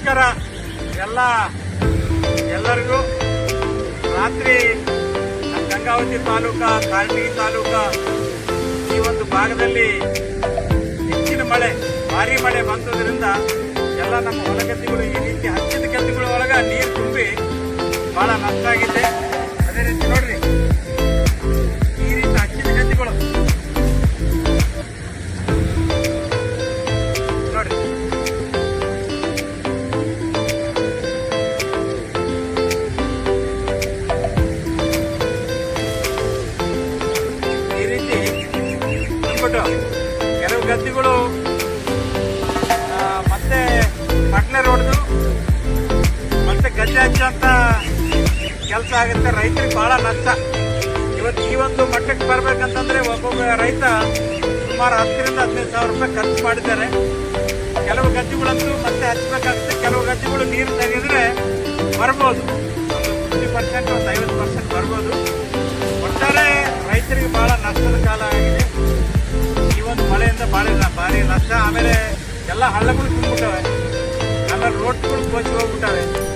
ಎಲ್ಲ, ಎಲ್ಲರಿಗೂ. ರಾತ್ರಿ ಗಂಗಾವತಿ ತಾಲೂಕಾ ಕಾರಟಗಿ ತಾಲೂಕಾ, ಈ ಒಂದು ಭಾಗದಲ್ಲಿ ಹೆಚ್ಚಿನ ಮಳೆ, ಭಾರಿ ಮಳೆ ಬಂದುದರಿಂದ ಎಲ್ಲ ನಮ್ಮ ಹೊಲಗದ್ದೆಗಳು ಈ ರೀತಿ ಹಚ್ಚಿದ ಗದ್ದೆಗಳ ಒಳಗ ನೀರು ತುಂಬಿ ಬಹಳ ನಷ್ಟ ಆಗಿದೆ. ಅದೇ ರೀತಿ ನೋಡ್ರಿ ಅಂದ್ಬಿಟ್ಟು ಕೆಲವು ಗದ್ದೆಗಳು ಮತ್ತೆ ಮಟ್ಲೆ ರೋಡ್ದು, ಮತ್ತೆ ಗದ್ದೆ ಹಚ್ಚಂತ ಕೆಲಸ ಆಗುತ್ತೆ. ರೈತರಿಗೆ ಬಹಳ ನಷ್ಟ. ಇವತ್ತು ಈ ಒಂದು ಮಟ್ಟಕ್ಕೆ ಬರ್ಬೇಕಂತಂದ್ರೆ ಒಬ್ಬೊಬ್ಬ ರೈತ ಸುಮಾರು ಹತ್ತರಿಂದ ಹದಿನೈದು ಸಾವಿರ ರೂಪಾಯಿ ಖರ್ಚು ಮಾಡಿದ್ದಾರೆ. ಕೆಲವು ಗದ್ದೆಗಳಂತೂ ಮತ್ತೆ ಹಚ್ಚಬೇಕಾಗುತ್ತೆ. ಕೆಲವು ಗದ್ದೆಗಳು ನೀರು ತೆಗೆದ್ರೆ ಬರ್ಬೋದು. ಒಂದು ಫಿಫ್ಟಿ ಪರ್ಸೆಂಟ್ ಒಂದು ಐವತ್ತು ಪರ್ಸೆಂಟ್ ಬರ್ಬೋದು. ಆಮೇಲೆ ಎಲ್ಲ ಹಳ್ಳಗಳು ತುಂಬಿಬಿಟ್ಟವೆ. ಆಮೇಲೆ ರೋಡ್ಗಳು ಕೋಚಿ ಹೋಗ್ಬಿಟ್ಟವೆ.